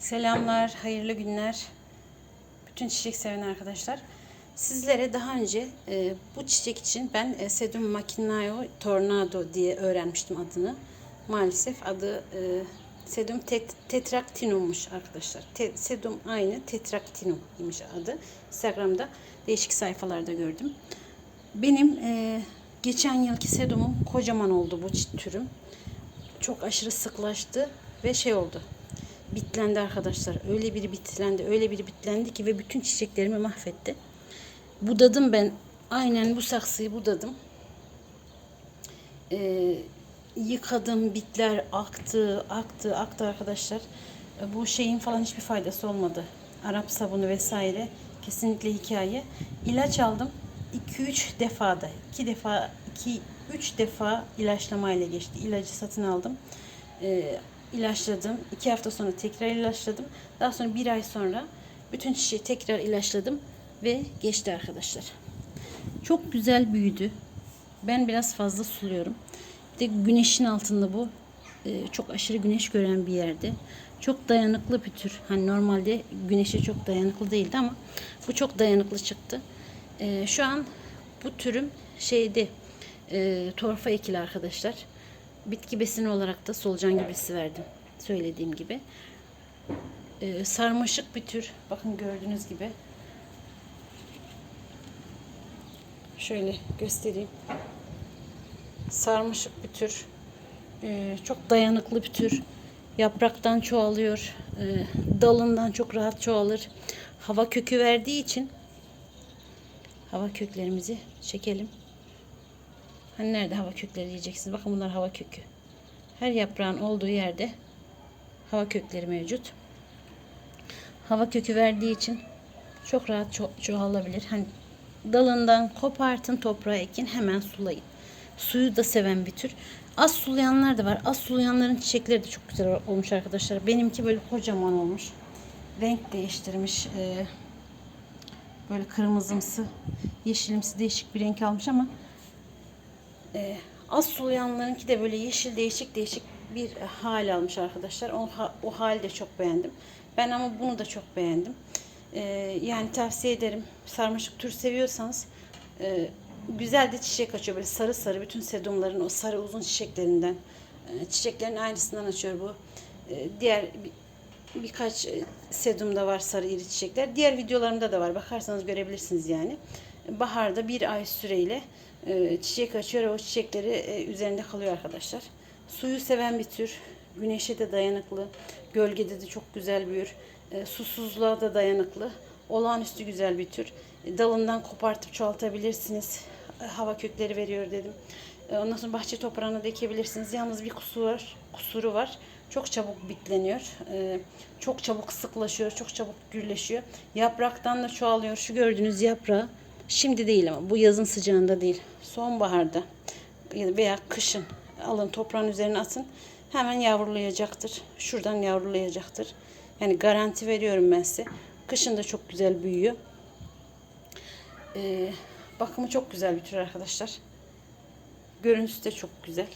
Selamlar, hayırlı günler. Bütün çiçek seven arkadaşlar. Sizlere daha önce e, bu çiçek için ben e, Sedum Macinaeo Tornado diye öğrenmiştim adını. Maalesef adı e, Sedum tet, Tetractinum'muş arkadaşlar. Te, Sedum aynı Tetractinum imiş adı. Instagram'da değişik sayfalarda gördüm. Benim e, geçen yılki sedumum kocaman oldu bu türüm. Çok aşırı sıklaştı ve şey oldu. Bitlendi arkadaşlar. Öyle bir bitlendi, öyle bir bitlendi ki ve bütün çiçeklerimi mahvetti. Budadım ben. Aynen bu saksıyı budadım. Ee, yıkadım, bitler aktı, aktı, aktı arkadaşlar. Ee, Bu şeyin falan hiçbir faydası olmadı. Arap sabunu vesaire kesinlikle hikaye. İlaç aldım. 2-3 defada, 2 defa, 2 3 defa ilaçlamayla geçti. İlacı satın aldım. Ee, ilaçladım. 2 hafta sonra tekrar ilaçladım. Daha sonra bir ay sonra bütün çiçeği tekrar ilaçladım ve geçti arkadaşlar. Çok güzel büyüdü. Ben biraz fazla suluyorum. Bir de güneşin altında bu. Ee, çok aşırı güneş gören bir yerde. Çok dayanıklı bir tür. Hani normalde güneşe çok dayanıklı değildi ama bu çok dayanıklı çıktı. Ee, şu an bu türüm şeyde e, torfa ekili arkadaşlar. Bitki besini olarak da solucan gübresi verdim. Söylediğim gibi. Ee, sarmaşık bir tür. Bakın gördüğünüz gibi. Şöyle göstereyim. Sarmaşık bir tür. Ee, çok dayanıklı bir tür. Yapraktan çoğalıyor. Ee, dalından çok rahat çoğalır. Hava kökü verdiği için hava köklerimizi çekelim. Hani nerede hava kökleri diyeceksiniz. Bakın bunlar hava kökü. Her yaprağın olduğu yerde hava kökleri mevcut. Hava kökü verdiği için çok rahat ço- çoğalabilir. Hani dalından kopartın toprağa ekin hemen sulayın. Suyu da seven bir tür. Az sulayanlar da var. Az sulayanların çiçekleri de çok güzel olmuş arkadaşlar. Benimki böyle kocaman olmuş. Renk değiştirmiş. Ee, böyle kırmızımsı, yeşilimsi değişik bir renk almış ama ee, az sulayanlarınki de böyle yeşil değişik değişik bir hal almış arkadaşlar. O, o hali de çok beğendim. Ben ama bunu da çok beğendim. Ee, yani tavsiye ederim. Sarmaşık tür seviyorsanız e, güzel de çiçek açıyor. Böyle sarı sarı bütün sedumların o sarı uzun çiçeklerinden. e, çiçeklerin aynısından açıyor bu. E, diğer bir- birkaç e, sedumda var sarı iri çiçekler. Diğer videolarımda da var. Bakarsanız görebilirsiniz yani. Baharda bir ay süreyle e, çiçek açıyor. ve O çiçekleri e, üzerinde kalıyor arkadaşlar. Suyu seven bir tür. Güneşe de dayanıklı. Gölgede de çok güzel büyür. E, susuzluğa da dayanıklı. Olağanüstü güzel bir tür. Dalından kopartıp çoğaltabilirsiniz. Hava kökleri veriyor dedim. Ondan sonra bahçe toprağına da. Yalnız bir kusuru var. Kusuru var. Çok çabuk bitleniyor. Çok çabuk sıklaşıyor. Çok çabuk gürleşiyor. Yapraktan da çoğalıyor. Şu gördüğünüz yaprağı Şimdi değil ama bu yazın sıcağında değil. Sonbaharda veya kışın alın toprağın üzerine atın. Hemen yavrulayacaktır. Şuradan yavrulayacaktır. Yani garanti veriyorum ben size. Kışın da çok güzel büyüyor. Ee, bakımı çok güzel bir tür arkadaşlar. Görüntüsü de çok güzel.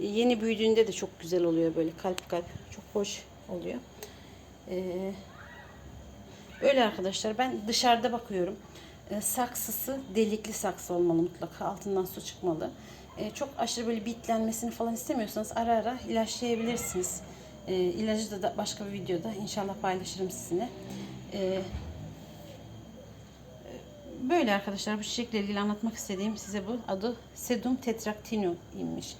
Yeni büyüdüğünde de çok güzel oluyor böyle kalp kalp. Çok hoş oluyor. Ee, Öyle arkadaşlar ben dışarıda bakıyorum. E, saksısı delikli saksı olmalı mutlaka. Altından su çıkmalı. E, çok aşırı böyle bitlenmesini falan istemiyorsanız ara ara ilaçlayabilirsiniz. E, ilacı da, başka bir videoda inşallah paylaşırım sizinle. E, Böyle arkadaşlar bu çiçekle ilgili anlatmak istediğim size bu adı Sedum tetractinum imiş.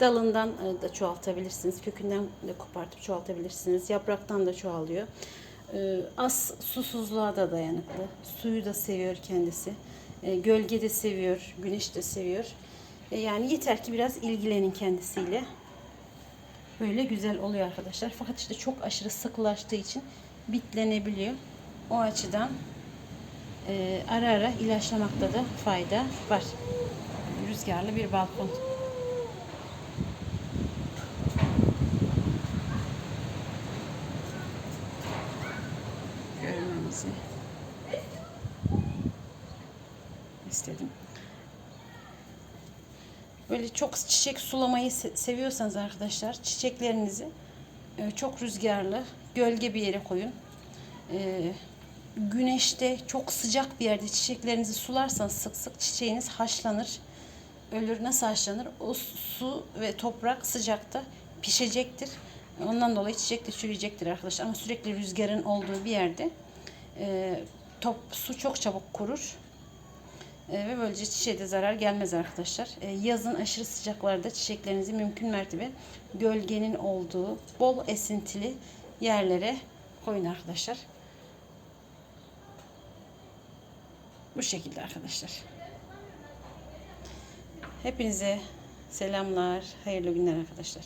Dalından da çoğaltabilirsiniz. Kökünden de kopartıp çoğaltabilirsiniz. Yapraktan da çoğalıyor. E, Az susuzluğa da dayanıklı. Suyu da seviyor kendisi. E, Gölge de seviyor. Güneş de seviyor. E, Yani yeter ki biraz ilgilenin kendisiyle. Böyle güzel oluyor arkadaşlar. Fakat işte çok aşırı sıkılaştığı için bitlenebiliyor. O açıdan ara ara ilaçlamakta da fayda var. Rüzgarlı bir balkon. İstedim. Böyle çok çiçek sulamayı se- seviyorsanız arkadaşlar çiçeklerinizi e, çok rüzgarlı, gölge bir yere koyun. E, güneşte çok sıcak bir yerde çiçeklerinizi sularsanız sık sık çiçeğiniz haşlanır. Ölür. Nasıl haşlanır? O su ve toprak sıcakta pişecektir. Ondan dolayı çiçek de çürüyecektir arkadaşlar. Ama sürekli rüzgarın olduğu bir yerde e, top su çok çabuk kurur. E, ve böylece çiçeğe de zarar gelmez arkadaşlar. E, yazın aşırı sıcaklarda çiçeklerinizi mümkün mertebe gölgenin olduğu bol esintili yerlere koyun arkadaşlar. Bu şekilde arkadaşlar. Hepinize selamlar, hayırlı günler arkadaşlar.